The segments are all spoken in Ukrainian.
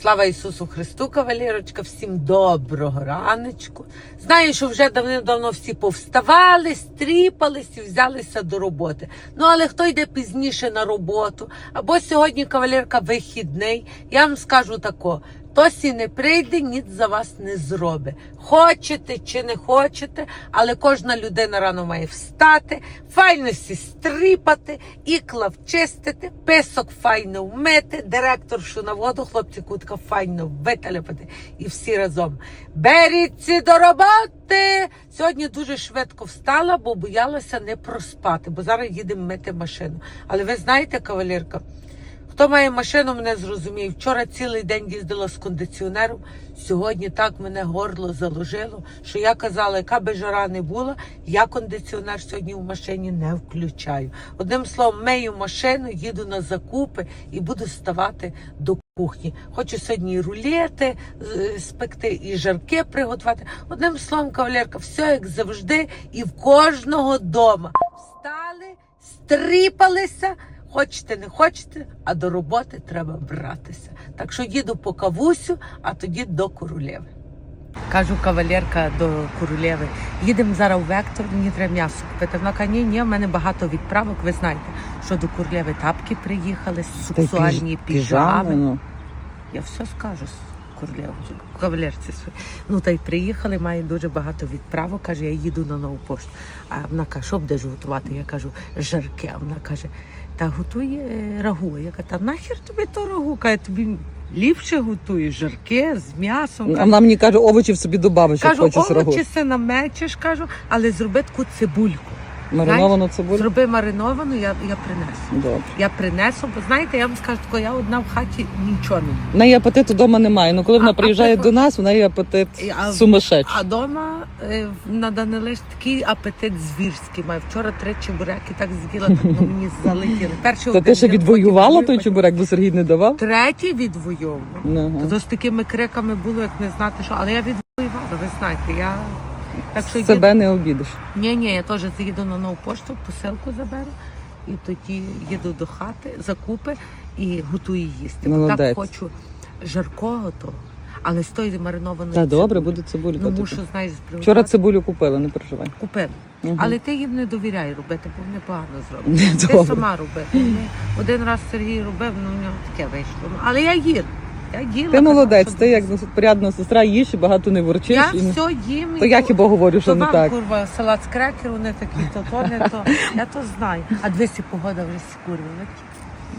Слава Ісусу Христу, кавалерочка, всім доброго раночку. Знаю, що вже давним-давно всі повставали, стріпались і взялися до роботи. Ну, але хто йде пізніше на роботу, або сьогодні кавалерка вихідний, я вам скажу тако. Тосі не прийде, ніц за вас не зробить. Хочете чи не хочете, але кожна людина рано має встати, файно сі стріпати, ікла вчистити, писок файно вмити, директоршу на воду, хлопці кутка файно виталяпати і всі разом. Беріться до роботи! Сьогодні дуже швидко встала, бо боялася не проспати, бо зараз їдемо мити машину. Але ви знаєте, кавалерка, Хто має машину, мене зрозуміє. Вчора цілий день їздила з кондиціонером. Сьогодні так мене горло заложило, що я казала, яка би жара не була, я кондиціонер сьогодні в машині не включаю. Одним словом, мию машину, їду на закупи і буду ставати до кухні. Хочу сьогодні рулети е, спекти, і жарки приготувати. Одним словом, кавалерка, все як завжди, і в кожного дома. Встали, стріпалися. Хочете, не хочете, а до роботи треба братися. Так що їду по кавусю, а тоді до королеви. Кажу кавалерка до королеви, їдемо зараз у вектор, мені треба м'ясо купити. Вона каже, ні, ні, в мене багато відправок. Ви знаєте, що до королеви тапки приїхали, сексуальні піжами. ну. Я все скажу королеву, кавалерці своїй. Ну та й приїхали, має дуже багато відправок. Каже, я їду на нову пошту. А вона каже, що будеш готувати? Я кажу, жарки. А вона каже, та готує е, рагу. Я кажу, та нахер тобі то рагу? Каже, тобі ліпше готує жарки з м'ясом. А Каже, вона мені каже, овочів собі додавиш, як Кажу, хочеш рагу. овочі се намечеш, кажу, але зроби таку цибульку. Мариновану цибулю. Зроби мариновану, я, я принесу. Добре. Я принесу, бо знаєте, я вам скажу, тако, я одна в хаті нічого не їм. В неї апетиту вдома немає. Ну коли вона А- приїжджає а до нас, в неї апетит а- сумасшедший. А вдома е, на Данилиш такий апетит звірський має. Вчора три чебуреки так з'їла, так ну, мені залетіли. Перший Та ти ще відвоювала той чебурек, бо Сергій не давав? Третій відвоював. Ага. То з такими криками було, як не знати що. Але я відвоювала, ви знаєте, я так що Себе не обідиш. Ні, ні, я теж заїду на нову пошту, посилку заберу. І тоді їду до хати, закупи і готую їсти. Бо так хочу жаркого того, але з тої маринованої. Та добре, буде цибулька. Ну, мушу, знаєш, Вчора цибулю купила, не переживай. купили. Мгм. Але ти їм не довіряй робити, бо вони погано зроблять. Ти сама роби. Один раз Сергій робив, ну в нього таке вийшло. Ну, Але я їм. Я їла. Ти молодець, ти як порядна сестра, їж і багато не ворчиш. Я і все їм. То і я хіба говорю, що то не вам, так. курва, салат з крекеру, не такі, то то не то. Я то знаю. А дивися, погода вже сікурва.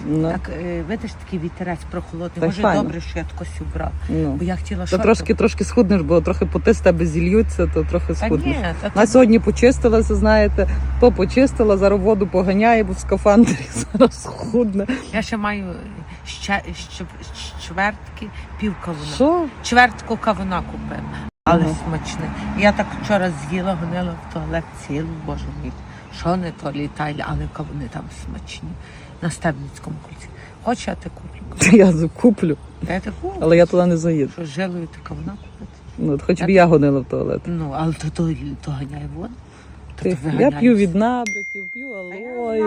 Ну, Так, е, видиш, такий вітерець прохолодний. Може, файно. добре, що я тако сібрав. ну. Бо я хотіла шорти. трошки трошки схуднеш, бо трохи поти з тебе зільються, то трохи схуднеш. ні, та Вона це- сьогодні почистилася, знаєте, то почистила, зараз воду поганяє, бо в скафандрі зараз худне. я ще маю ще, ще, чвертки, пів кавуна. Що? Чвертку кавуна купила. Але Ага. смачне. Я так вчора з'їла, гонила в туалет цілу, боже мій. Що не то літає, але кавуни там смачні. На Стебницькому кульці. Хочеш, я ти куплю? Я закуплю, я ти куплю. але я туди не заїду. Що жилою ти кавуна купити? Ну, от хоч б я гонила в туалет. Ну, але то, то, то ганяє воду. То Ти- Я п'ю від набриків, п'ю алої,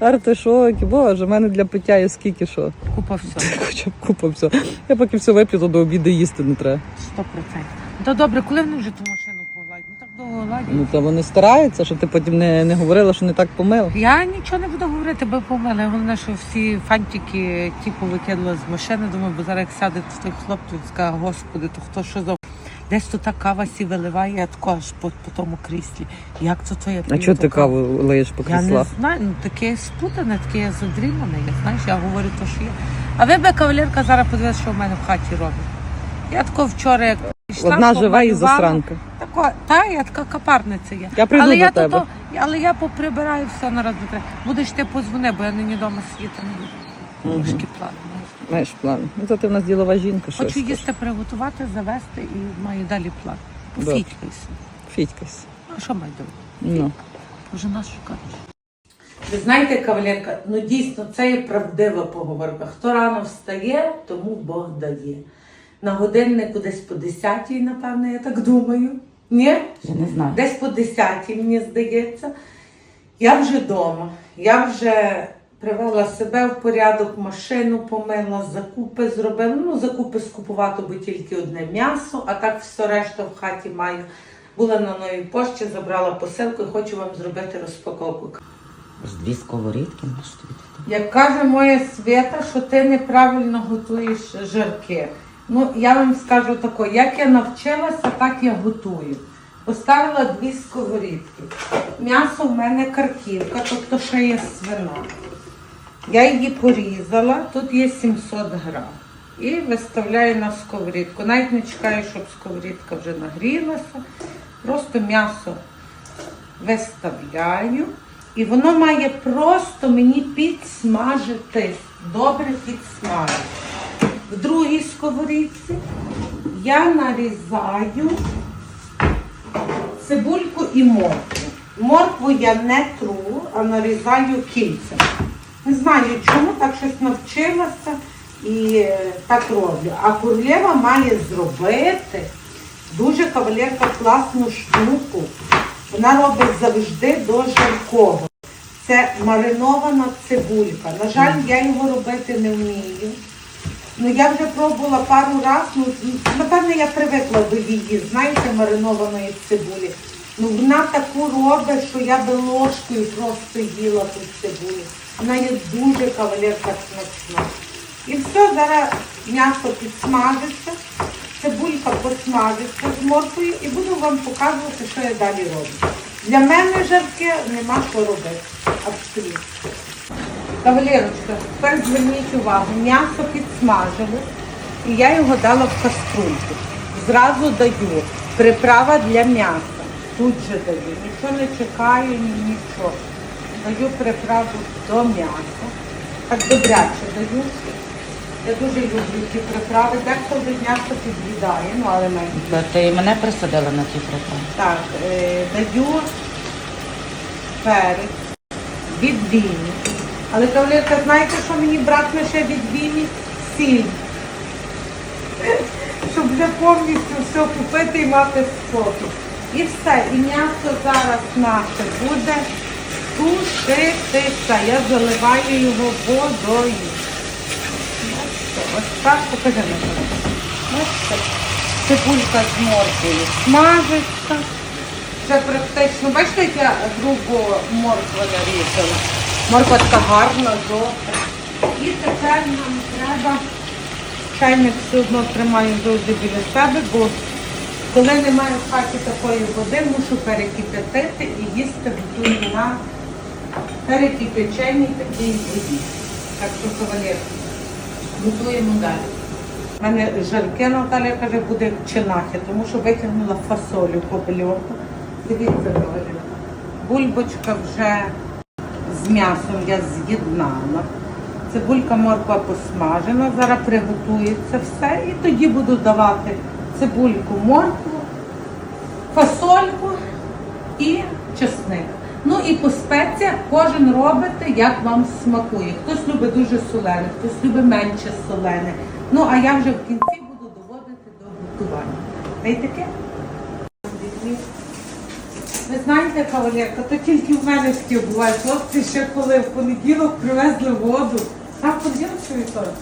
артишоки. Боже, в мене для пиття є скільки що. купа все. Хоча б купа все. Я поки все вип'ю, то до обіду їсти не треба. Сто процентів. То добре, коли вони вже ту машину погладять? Ну так довго гладять. Ну то вони стараються, що ти потім не, не говорила, що не так помила. Я нічого не буду говорити, бо помили. Головне, що всі фантики ті повикидала з машини. Думаю, бо зараз як сяде той хлопчик, скаже, господи, то хто що за десь тут та кава сі виливає, я тако аж по, по тому кріслі. Як то твоє А чого ти каву лиєш по Я не кріслах? знаю, ну таке спутане, таке задрімане. Я знаєш, я говорю то, що є. А ви би кавалерка зараз подивилися, що в мене в хаті робить. Я тако вчора як йшла, Одна жива і помалювала. засранка. Тако, та, я така капарниця є. Я прийду але до я тебе. То, але я поприбираю все на раз до три. Будеш ти позвони, бо я нині вдома сидіти не буду. Трошки план. Маєш план. Ну то ти в нас ділова жінка, що Хочу їсти приготувати, завести і маю далі план. Добре. Пофітькайся. Фітькась. А що маю добре? Ну. Вже нас шукаєш. Ви знаєте, кавалерка, ну дійсно це є правдива поговорка. Хто рано встає, тому Бог дає. На годиннику десь по 10-й, напевно, я так думаю. Ні? Я не знаю. Десь по 10-й, мені здається. Я вже вдома. Я вже Привела себе в порядок, машину помила, закупи зробила. Ну, закупи скупувати, бо тільки одне м'ясо, а так все решта в хаті маю. Була на новій пошті, забрала посилку і хочу вам зробити розпаковку. З дві сковорідки можеш тобі? Як каже моя свята, що ти неправильно готуєш жарки. Ну, я вам скажу тако, як я навчилася, так я готую. Поставила дві сковорідки. М'ясо в мене карківка, тобто ще є свина. Я її порізала, тут є 700 грам. І виставляю на сковорідку. Навіть не чекаю, щоб сковорідка вже нагрілася. Просто м'ясо виставляю. І воно має просто мені підсмажитись. Добре підсмажити. В другій сковорідці я нарізаю цибульку і моркву. Моркву я не тру, а нарізаю кільцем. Не знаю чому, так щось навчилася і е, так роблю. А королева має зробити дуже кавалерка класну штуку. Вона робить завжди до жаркого. Це маринована цибулька. На жаль, я його робити не вмію. Ну я вже пробувала пару разів, ну напевно, я привикла до її, знаєте, маринованої цибулі. Ну вона таку робить, що я би ложкою просто їла ту цибулю. Вона є дуже кавалерка смачна. І все, зараз м'ясо підсмажиться, цибулька посмажиться з морквою і буду вам показувати, що я далі роблю. Для мене жарки нема що робити. Абсолютно. Кавалерочка, тепер зверніть увагу, м'ясо підсмажилось, і я його дала в каструльку. Зразу даю приправа для м'яса. Тут же даю. Нічого не чекаю, нічого. Даю приправу до м'яса. Так добряче даю. Я дуже люблю ці приправи. Дехто вже м'ясо під'їдає, ну але менше. Та Ти мене присадила на ті приправи. Так, е, даю перець, відбійник. Але кавалерка, знаєте, що мені братне ще відбійник? Сіль. Щоб вже повністю все купити і мати спокій. І все. І м'ясо зараз наше буде тушитися. Я заливаю його водою. Ось так покажи мені. Бачите? Цибулька з морквою смажиться. Вже практично, бачите, як я грубо моркву нарізала. Морква така гарна, жовта. І тепер нам треба, чайник все одно тримаю завжди біля себе, бо коли немає в хаті такої води, мушу перекипятити і їсти готую на перекипяченій такій воді. Так що кавалер, готуємо далі. У мене жарке Наталя каже, буде чинахи, тому що витягнула фасолю по бельоту. Дивіться, говорю. Бульбочка вже з м'ясом я з'єднала. Цибулька морква посмажена, зараз приготується все. І тоді буду давати цибульку, моркву, фасольку і чесник. Ну і по спеціях кожен робите, як вам смакує. Хтось любить дуже солене, хтось любить менше солене. Ну а я вже в кінці буду доводити до готування. Та й таке? Ви знаєте, кавалерка, то тільки в мене такі бувають. Хлопці ще коли в понеділок привезли воду. А в понеділок чи вівторок?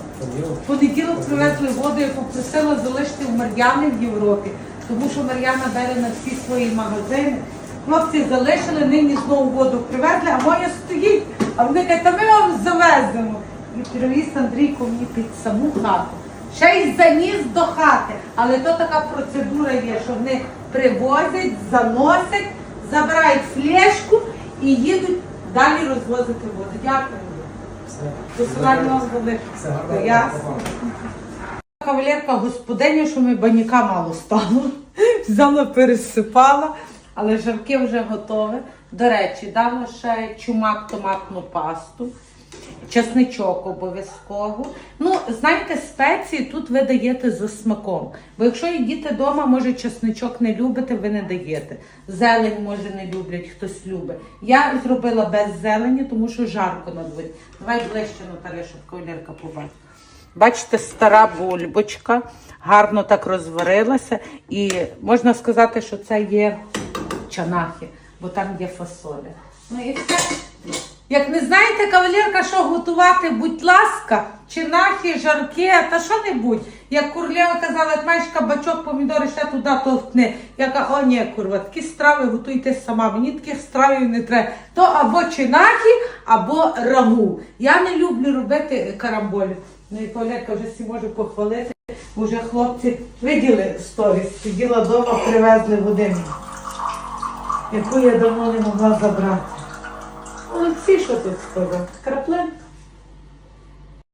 В понеділок привезли воду, я попросила залишити в Мар'яни в Європі, тому що Мар'яна бере на всі свої магазини. Хлопці залишили, нині знову воду привезли, а моя стоїть. А вони кажуть, та ми вам завеземо. І привіз Андрійко мені під саму хату. Ще й заніс до хати. Але то така процедура є, що вони привозять, заносять, забирають флешку і їдуть далі розвозити воду. Дякую. Вам велике. Ясно. Кавалерка господиня, що ми баняка мало стало. Взяла, пересипала, але жарки вже готові. До речі, дала ще чумак томатну пасту. Чесничок обов'язково. Ну, знаєте, спеції тут ви даєте за смаком. Бо якщо їдете вдома, може чесничок не любите, ви не даєте. Зелень, може, не люблять, хтось любить. Я зробила без зелені, тому що жарко на дворі. Давай ближче, Наталя, щоб кавалерка побачила. Бачите, стара бульбочка, гарно так розварилася. І можна сказати, що це є чанахи, бо там є фасоля. Ну і все. Як не знаєте, кавалерка, що готувати, будь ласка, чи нахі, жарки, та що-небудь. Як Курлєва казала, як маєш кабачок, помідори, ще туди товкни. Я кажу, о ні, курва, такі страви готуйте сама. Мені таких стравів не треба. То або чинахи, або рагу. Я не люблю робити карамболі. Ну і Кавалерка вже всі може похвалити. Вже хлопці виділи сторіс, сиділа вдома, привезли води, яку я давно не могла забрати. Олексій, що ти сказав? Краплин?